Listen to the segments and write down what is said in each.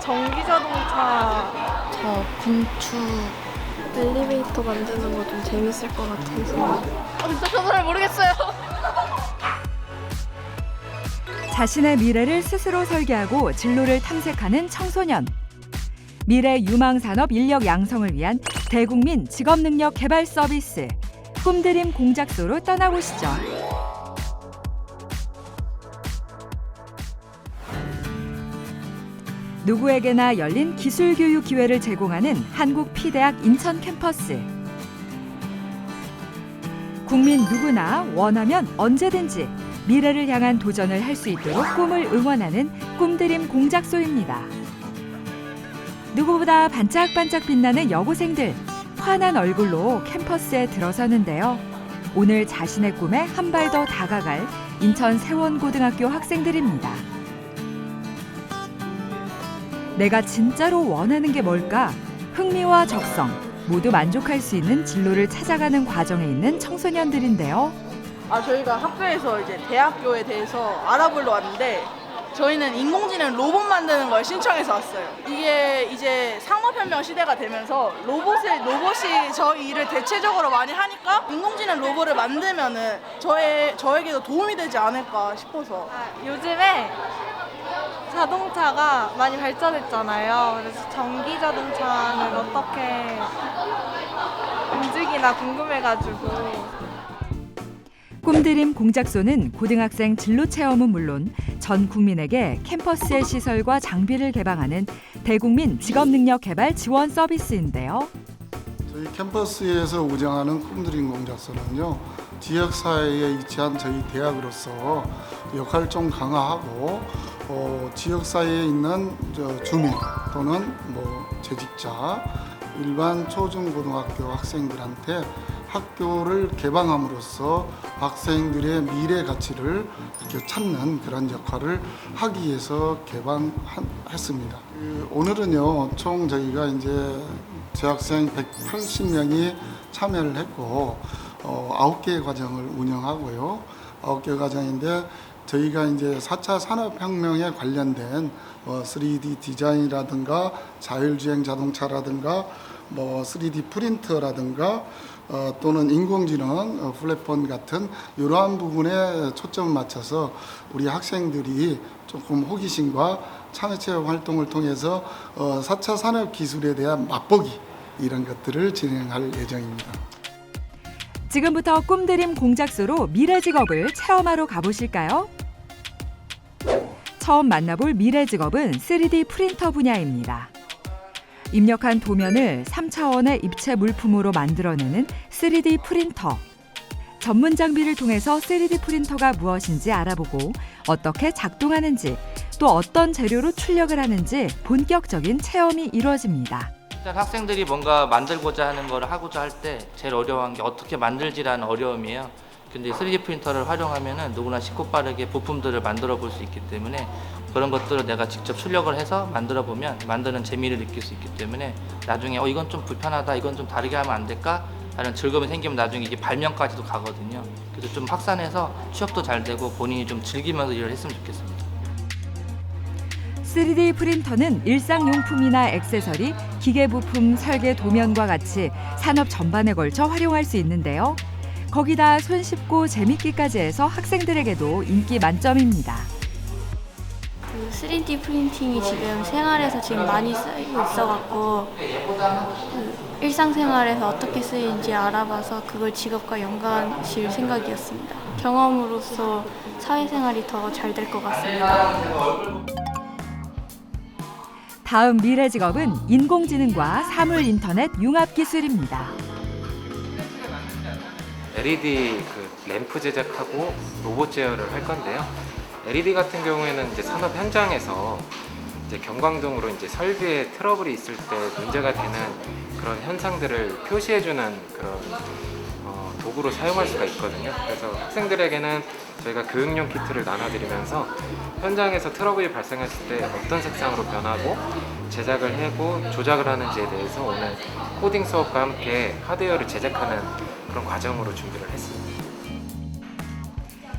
전기 자동차 저 군축 엘리베이터 만드는 거 좀 재밌을 것 같아서 어, 진짜 저도 잘 모르겠어요. 자신의 미래를 스스로 설계하고 진로를 탐색하는 청소년. 미래 유망 산업 인력 양성을 위한 대국민 직업 능력 개발 서비스. 꿈드림 공작소로 떠나보시죠. 누구에게나 열린 기술 교육 기회를 제공하는 한국 피대학 인천 캠퍼스. 국민 누구나 원하면 언제든지 미래를 향한 도전을 할 수 있도록 꿈을 응원하는 꿈드림 공작소입니다. 누구보다 반짝반짝 빛나는 여고생들 환한 얼굴로 캠퍼스에 들어서는데요. 오늘 자신의 꿈에 한 발 더 다가갈 인천 세원고등학교 학생들입니다. 내가 진짜로 원하는 게 뭘까? 흥미와 적성 모두 만족할 수 있는 진로를 찾아가는 과정에 있는 청소년들인데요. 아 저희가 학교에서 이제 대학교에 대해서 알아보러 왔는데 저희는 인공지능 로봇 만드는 걸 신청해서 왔어요. 이게 이제 산업혁명 시대가 되면서 로봇을 로봇이 저희 일을 대체적으로 많이 하니까 인공지능 로봇을 만들면은 저의 저에게도 도움이 되지 않을까 싶어서 아, 요즘에 자동차가 많이 발전했잖아요. 그래서 전기 자동차는 어떻게 움직이나 궁금해가지고 꿈드림 공작소는 고등학생 진로 체험은 물론 전 국민에게 캠퍼스의 시설과 장비를 개방하는 대국민 직업능력 개발 지원 서비스인데요. 저희 캠퍼스에서 운영하는 꿈드림 공작소는요 지역 사회에 위치한 저희 대학으로서 역할을 좀 강화하고 어, 지역 사회에 있는 저 주민 또는 뭐 재직자 일반 초중고등학교 학생들한테 학교를 개방함으로써 학생들의 미래 가치를 이렇게 찾는 그런 역할을 하기 위해서 개방했습니다. 그 오늘은요, 총 저희가 이제 재학생 180명이 참여를 했고, 어, 9개의 과정을 운영하고요. 9개 과정인데, 저희가 이제 4차 산업혁명에 관련된 뭐 3D 디자인이라든가 자율주행 자동차라든가 뭐 3D 프린터라든가 어, 또는 인공지능 어, 플랫폼 같은 이러한 부분에 초점을 맞춰서 우리 학생들이 조금 호기심과 창의체험 활동을 통해서 어, 4차 산업 기술에 대한 맛보기 이런 것들을 진행할 예정입니다. 지금부터 꿈드림 공작소로 미래 직업을 체험하러 가보실까요? 처음 만나볼 미래 직업은 3D 프린터 분야입니다. 입력한 도면을 3차원의 입체 물품으로 만들어내는 3D 프린터. 전문 장비를 통해서 3D 프린터가 무엇인지 알아보고 어떻게 작동하는지 또 어떤 재료로 출력을 하는지 본격적인 체험이 이루어집니다. 일단 학생들이 뭔가 만들고자 하는 걸 하고자 할 때 제일 어려운 게 어떻게 만들지라는 어려움이에요. 근데 3D 프린터를 활용하면은 누구나 쉽고 빠르게 부품들을 만들어 볼 수 있기 때문에 그런 것들을 내가 직접 출력을 해서 만들어 보면 만드는 재미를 느낄 수 있기 때문에 나중에 어 이건 좀 불편하다 이건 좀 다르게 하면 안 될까 하는 즐거움이 생기면 나중에 이게 발명까지도 가거든요. 그래서 좀 확산해서 취업도 잘 되고 본인이 좀 즐기면서 일을 했으면 좋겠습니다. 3D 프린터는 일상용품이나 액세서리, 기계 부품, 설계 도면과 같이 산업 전반에 걸쳐 활용할 수 있는데요. 거기다 손쉽고 재밌기까지 해서 학생들에게도 인기 만점입니다. 그 3D 프린팅이 지금 생활에서 지금 많이 쓰이고 있어갖고 그 일상생활에서 어떻게 쓰이는지 알아봐서 그걸 직업과 연관실 생각이었습니다. 경험으로서 사회생활이 더 잘 될 것 같습니다. 다음 미래 직업은 인공지능과 사물 인터넷 융합 기술입니다. LED 그 램프 제작하고 로봇 제어를 할 건데요. LED 같은 경우에는 이제 산업 현장에서 이제 경광등으로 이제 설비에 트러블이 있을 때 문제가 되는 그런 현상들을 표시해주는 그런 어, 도구로 사용할 수가 있거든요. 그래서 학생들에게는 저희가 교육용 키트를 나눠드리면서 현장에서 트러블이 발생했을 때 어떤 색상으로 변하고 제작을 하고 조작을 하는지에 대해서 오늘 코딩 수업과 함께 하드웨어를 제작하는 그런 과정으로 준비를 했습니다.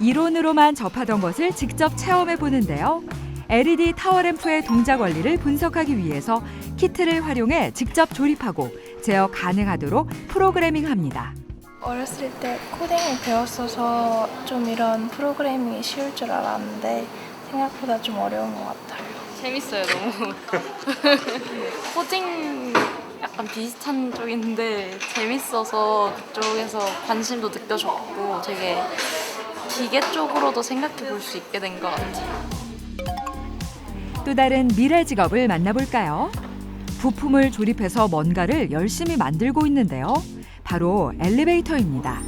이론으로만 접하던 것을 직접 체험해 보는데요. LED 타워램프의 동작 원리를 분석하기 위해서 키트를 활용해 직접 조립하고 제어 가능하도록 프로그래밍합니다. 어렸을 때 코딩을 배웠어서 좀 이런 프로그래밍이 쉬울 줄 알았는데 생각보다 좀 어려운 것 같아요. 재밌어요 너무 코딩 약간 비슷한 쪽인데 재밌어서 그쪽에서 관심도 느껴졌고 되게 기계 쪽으로도 생각해 볼 수 있게 된 것 같아요. 또 다른 미래 직업을 만나볼까요? 부품을 조립해서 뭔가를 열심히 만들고 있는데요. 바로 엘리베이터입니다.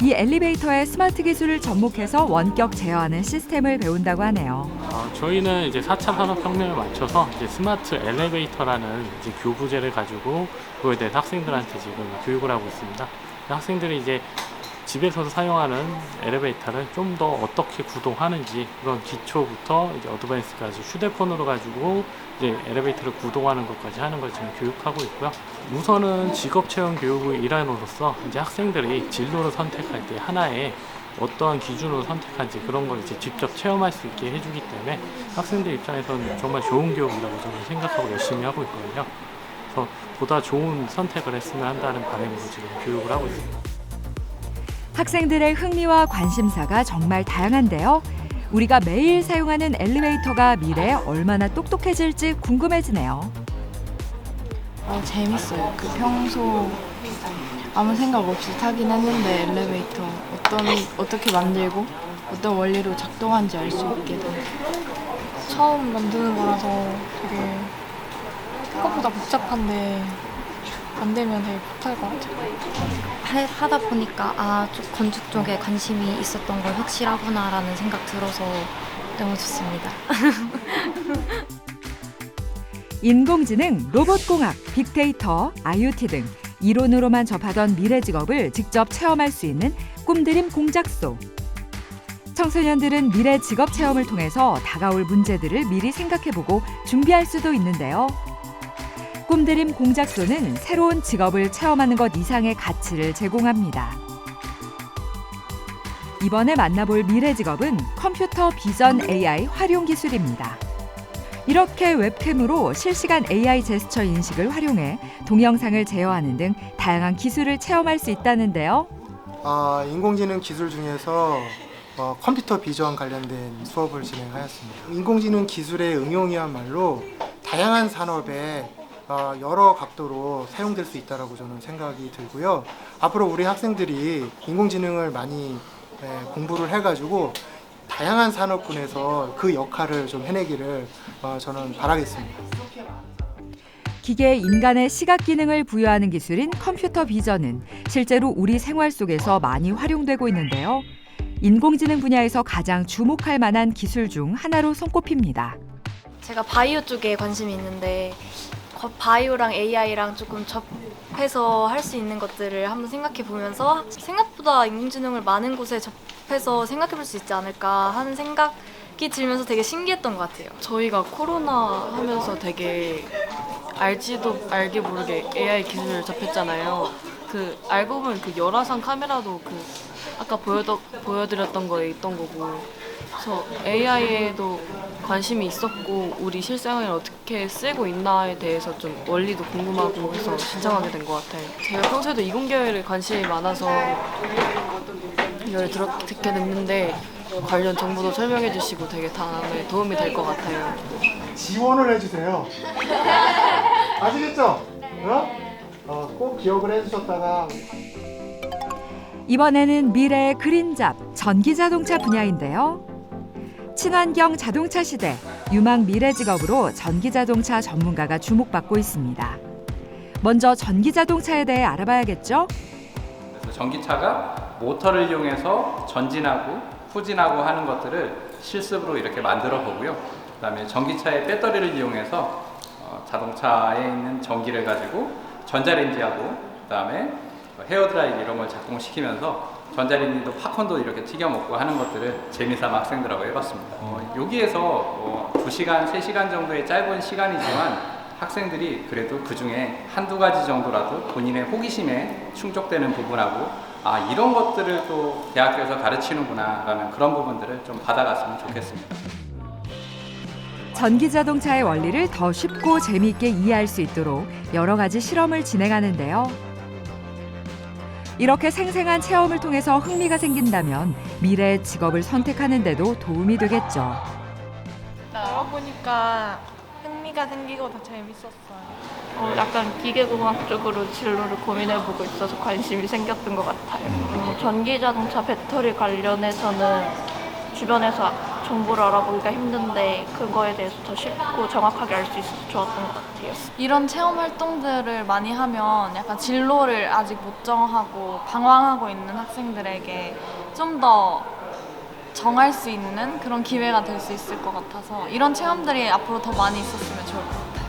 이 엘리베이터의 스마트 기술을 접목해서 원격 제어하는 시스템을 배운다고 하네요. 어, 저희는 이제 4차 산업혁명에 맞춰서 이제 스마트 엘리베이터라는 이제 교부제를 가지고 그거에 대해서 학생들한테 지금 교육을 하고 있습니다. 학생들이 이제 집에서도 사용하는 엘리베이터를 좀 더 어떻게 구동하는지 그런 기초부터 이제 어드밴스까지 휴대폰으로 가지고 이제 엘리베이터를 구동하는 것까지 하는 걸 지금 교육하고 있고요. 우선은 직업 체험 교육의 일환으로서 이제 학생들이 진로를 선택할 때 하나의 어떠한 기준으로 선택한지 그런 걸 이제 직접 체험할 수 있게 해주기 때문에 학생들 입장에서는 정말 좋은 교육이라고 저는 생각하고 열심히 하고 있거든요. 그래서 보다 좋은 선택을 했으면 한다는 바람으로 지금 교육을 하고 있습니다. 학생들의 흥미와 관심사가 정말 다양한데요. 우리가 매일 사용하는 엘리베이터가 미래에 얼마나 똑똑해질지 궁금해지네요. 어, 재밌어요. 그 평소 아무 생각 없이 타긴 했는데 엘리베이터 어떤 어떻게 만들고 어떤 원리로 작동하는지 알 수 있게 돼요. 처음 만드는 거라서 되게 생각보다 복잡한데 만들면 되게 못할 것 같아요. 하- 하다 보니까 아, 좀 건축 쪽에 관심이 있었던 걸 확실하구나라는 생각 들어서 너무 좋습니다. 인공지능, 로봇공학, 빅데이터, IoT 등 이론으로만 접하던 미래 직업을 직접 체험할 수 있는 꿈드림 공작소. 청소년들은 미래 직업 체험을 통해서 다가올 문제들을 미리 생각해보고 준비할 수도 있는데요. 꿈드림 공작소는 새로운 직업을 체험하는 것 이상의 가치를 제공합니다. 이번에 만나볼 미래 직업은 컴퓨터 비전 AI 활용 기술입니다. 이렇게 웹캠으로 실시간 AI 제스처 인식을 활용해 동영상을 제어하는 등 다양한 기술을 체험할 수 있다는데요. 아, 인공지능 기술 중에서 어, 컴퓨터 비전 관련된 수업을 진행하였습니다. 인공지능 기술의 응용이야말로 다양한 산업에 어, 여러 각도로 사용될 수 있다라고 저는 생각이 들고요. 앞으로 우리 학생들이 인공지능을 많이 예, 공부를 해가지고 다양한 산업군에서 그 역할을 좀 해내기를 어, 저는 바라겠습니다. 기계에 인간의 시각 기능을 부여하는 기술인 컴퓨터 비전은 실제로 우리 생활 속에서 많이 활용되고 있는데요. 인공지능 분야에서 가장 주목할 만한 기술 중 하나로 손꼽힙니다. 제가 바이오 쪽에 관심이 있는데 거- 바이오랑 AI랑 조금 접해서 할 수 있는 것들을 한번 생각해 보면서 생각보다 인공지능을 많은 곳에 접해서 생각해 볼 수 있지 않을까 하는 생각이 들면서 되게 신기했던 것 같아요. 저희가 코로나 하면서 되게 알지도 알게 모르게 AI 기술을 접했잖아요. 그 알고 보면 그 열화상 카메라도 그 아까 보여드, 보여드렸던 거에 있던 거고 그래서 AI에도 관심이 있었고 우리 실생활에 어떻게 쓰고 있나에 대해서 좀 원리도 궁금하고 해서 신청하게 된 것 같아요. 제가 평소에도 이공계열에 관심이 많아서 이걸 들어, 듣게 됐는데 관련 정보도 설명해 주시고 되게 다음에 도움이 될 것 같아요. 지원을 해주세요. 아시겠죠? 어? 어, 꼭 기억을 해주셨다가 이번에는 미래의 그린잡 전기 자동차 분야인데요. 친환경 자동차 시대 유망 미래 직업으로 전기 자동차 전문가가 주목받고 있습니다. 먼저 전기 자동차에 대해 알아봐야겠죠? 그래서 전기차가 모터를 이용해서 전진하고 후진하고 하는 것들을 실습으로 이렇게 만들어 보고요. 그다음에 전기차의 배터리를 이용해서 어, 자동차에 있는 전기를 가지고 전자레인지하고 그다음에 헤어드라이기 이런 걸 작동시키면서 전자레인지도 팝콘도 이렇게 튀겨 먹고 하는 것들을 재미삼아 학생들하고 해봤습니다. 어, 여기에서 어, 2시간, 3시간 정도의 짧은 시간이지만 학생들이 그래도 그 중에 한두 가지 정도라도 본인의 호기심에 충족되는 부분하고 아 이런 것들을 또 대학교에서 가르치는구나 라는 그런 부분들을 좀 받아갔으면 좋겠습니다. 전기 자동차의 원리를 더 쉽고 재미있게 이해할 수 있도록 여러 가지 실험을 진행하는데요. 이렇게 생생한 체험을 통해서 흥미가 생긴다면 미래의 직업을 선택하는 데도 도움이 되겠죠. 알아보니까 흥미가 생기고 더 재밌었어요. 어, 약간 기계공학 쪽으로 진로를 고민해보고 있어서 관심이 생겼던 것 같아요. 음, 전기자동차 배터리 관련해서는 주변에서 정보를 알아보기가 힘든데 그거에 대해서 더 쉽고 정확하게 알 수 있어서 좋았던 것 같아요. 이런 체험 활동들을 많이 하면 약간 진로를 아직 못 정하고 방황하고 있는 학생들에게 좀 더 정할 수 있는 그런 기회가 될 수 있을 것 같아서 이런 체험들이 앞으로 더 많이 있었으면 좋을 것 같아요.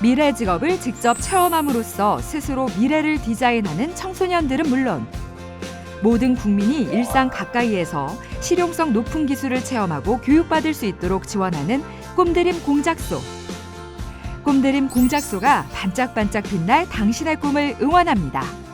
미래 직업을 직접 체험함으로써 스스로 미래를 디자인하는 청소년들은 물론 모든 국민이 일상 가까이에서 실용성 높은 기술을 체험하고 교육받을 수 있도록 지원하는 꿈드림 공작소. 꿈드림 공작소가 반짝반짝 빛날 당신의 꿈을 응원합니다.